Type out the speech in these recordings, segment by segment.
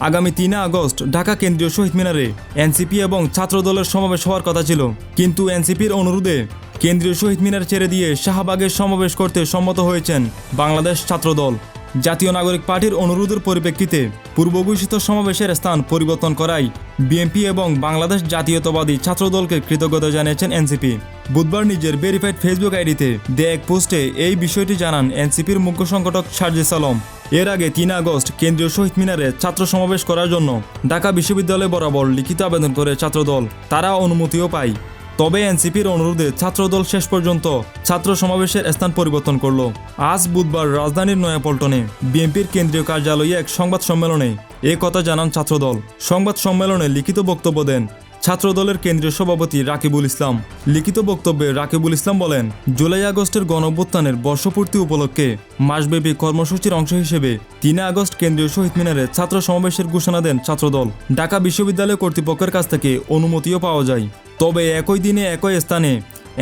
আগামী তিন আগস্ট ঢাকা কেন্দ্রীয় শহীদ মিনারে এনসিপি এবং ছাত্রদলের সমাবেশ হওয়ার কথা ছিল। কিন্তু এনসিপির অনুরোধে কেন্দ্রীয় শহীদ মিনার ছেড়ে দিয়ে শাহবাগের সমাবেশ করতে সম্মত হয়েছেন বাংলাদেশ ছাত্রদল। জাতীয় নাগরিক পার্টির অনুরোধের পরিপ্রেক্ষিতে পূর্ব ঘোষিত সমাবেশের স্থান পরিবর্তন করায় বিএনপি এবং বাংলাদেশ জাতীয়তাবাদী ছাত্রদলকে কৃতজ্ঞতা জানিয়েছেন এনসিপি। বুধবার নিজের ভেরিফাইড ফেসবুক আইডিতে দে এক পোস্টে এই বিষয়টি জানান এনসিপির মুখ্য সংগঠক সার্জিস আলম। এর আগে তিন আগস্ট কেন্দ্রীয় শহীদ মিনারে ছাত্র সমাবেশ করার জন্য ঢাকা বিশ্ববিদ্যালয় বরাবর লিখিত আবেদন করে ছাত্রদল, তারা অনুমতিও পায়। তবে এনসিপির অনুরোধে ছাত্রদল শেষ পর্যন্ত ছাত্র সমাবেশের স্থান পরিবর্তন করল। আজ বুধবার রাজধানীর নয়াপল্টনে বিএনপির কেন্দ্রীয় কার্যালয়ে এক সংবাদ সম্মেলনে এ কথা জানান ছাত্রদল। সংবাদ সম্মেলনে লিখিত বক্তব্য দেন ছাত্রদলের কেন্দ্রীয় সভাপতি রাকিবুল ইসলাম। লিখিত বক্তব্যে রাকিবুল ইসলাম বলেন, জুলাই আগস্টের গণঅভ্যুত্থানের বর্ষপূর্তি উপলক্ষে মাসব্যাপী কর্মসূচির অংশ হিসেবে তিন আগস্ট কেন্দ্রীয় শহীদ মিনারে ছাত্র সমাবেশের ঘোষণা দেন ছাত্রদল। ঢাকা বিশ্ববিদ্যালয় কর্তৃপক্ষের কাছ থেকে অনুমতিও পাওয়া যায়। তবে একই দিনে একই স্থানে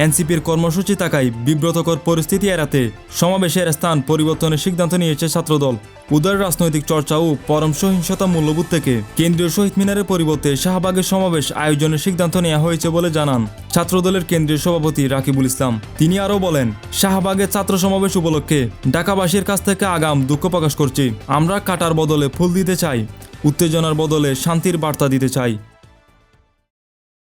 এনসিপির কর্মসূচি থাকায় বিব্রতকর পরিস্থিতি এড়াতে সমাবেশের স্থান পরিবর্তনের সিদ্ধান্ত নিয়েছে ছাত্রদল। উদার রাজনৈতিক চর্চা ও পরম সহিংসতা মূল্যবোধ থেকে কেন্দ্রীয় শহীদ মিনারের পরিবর্তে শাহবাগের সমাবেশ আয়োজনের সিদ্ধান্ত নেওয়া হয়েছে বলে জানান ছাত্রদলের কেন্দ্রীয় সভাপতি রাকিবুল ইসলাম। তিনি আরও বলেন, শাহবাগের ছাত্র সমাবেশ উপলক্ষে ঢাকাবাসীর কাছ থেকে আগাম দুঃখ প্রকাশ করছি। আমরা কাটার বদলে ফুল দিতে চাই, উত্তেজনার বদলে শান্তির বার্তা দিতে চাই।